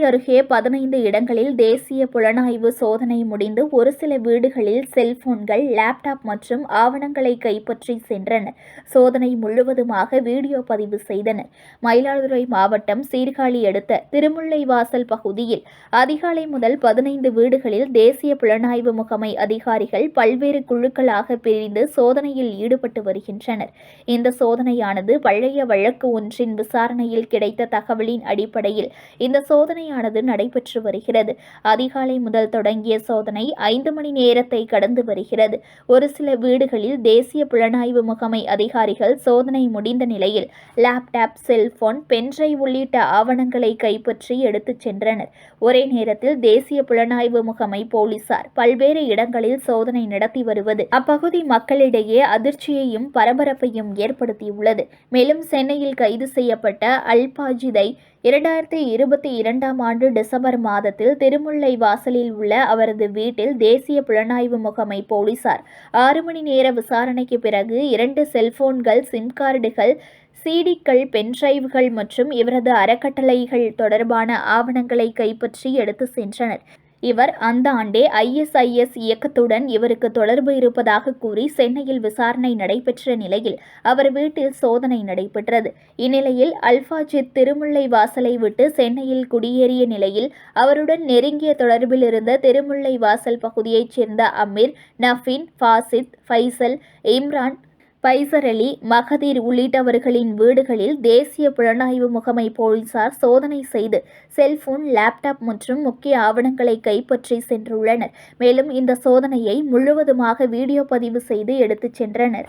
அருகே பதினைந்து இடங்களில் தேசிய புலனாய்வு சோதனை முடிந்து ஒரு சில வீடுகளில் செல்போன்கள் லேப்டாப் மற்றும் ஆவணங்களை கைப்பற்றி சென்றனர் சோதனை முழுவதுமாக வீடியோ பதிவு செய்தனர் மயிலாடுதுறை மாவட்டம் சீர்காழி அடுத்த திருமுல்லைவாசல் பகுதியில் அதிகாலை முதல் பதினைந்து வீடுகளில் தேசிய புலனாய்வு முகமை அதிகாரிகள் பல்வேறு குழுக்களாக பிரிந்து சோதனையில் ஈடுபட்டு வருகின்றனர். இந்த சோதனையானது பழைய வழக்கு ஒன்றின் விசாரணையில் கிடைத்த தகவலின் அடிப்படையில் இந்த சோதனை சோதனையானது நடைபெற்று வருகிறது. அதிகாலை முதல் தொடங்கிய சோதனை ஐந்து மணி நேரத்தை கடந்து வருகிறது. ஒரு சில வீடுகளில் தேசிய புலனாய்வு முகமை அதிகாரிகள் சோதனை முடிந்த நிலையில் லேப்டாப் செல்போன் பென்ட்ரைவ் உள்ளிட்ட ஆவணங்களை கைப்பற்றி எடுத்துச் சென்றனர். ஒரே நேரத்தில் தேசிய புலனாய்வு முகமை போலீசார் பல்வேறு இடங்களில் சோதனை நடத்தி வருவது அப்பகுதி மக்களிடையே அதிர்ச்சியையும் பரபரப்பையும் ஏற்படுத்தியுள்ளது. மேலும் சென்னையில் கைது செய்யப்பட்ட அல்பாஜிதை இரண்டாயிரத்தி இருபத்தி இரண்டாம் ஆண்டு டிசம்பர் மாதத்தில் திருமுல்லை வாசலில் உள்ள அவரது வீட்டில் தேசிய புலனாய்வு முகமை போலீசார் ஆறு மணி நேர விசாரணைக்கு பிறகு இரண்டு செல்போன்கள் சிம் கார்டுகள் சிடிக்கள் பென்ட்ரைவ்கள் மற்றும் இவரது அறக்கட்டளைகள் தொடர்பான ஆவணங்களை கைப்பற்றி எடுத்து சென்றனர். இவர் அந்த ஆண்டே ஐஎஸ்ஐஎஸ் இயக்கத்துடன் இவருக்கு தொடர்பு இருப்பதாக கூறி சென்னையில் விசாரணை நடைபெற்ற நிலையில் அவர் வீட்டில் சோதனை நடைபெற்றது. இந்நிலையில் அல்பாஜித் திருமுல்லை வாசலை விட்டு சென்னையில் குடியேறிய நிலையில் அவருடன் நெருங்கிய தொடர்பில் இருந்த திருமுல்லை வாசல் பகுதியைச் சேர்ந்த அமீர் நஃபின் ஃபாசித் ஃபைசல் இம்ரான் பைசர் அலி மகதீர் உள்ளிட்டவர்களின் வீடுகளில் தேசிய புலனாய்வு முகமை போலீசார் சோதனை செய்து செல்போன் லேப்டாப் மற்றும் முக்கிய ஆவணங்களை கைப்பற்றி சென்றுள்ளனர். மேலும் இந்த சோதனையை முழுவதுமாக வீடியோ பதிவு செய்து எடுத்துச் சென்றனர்.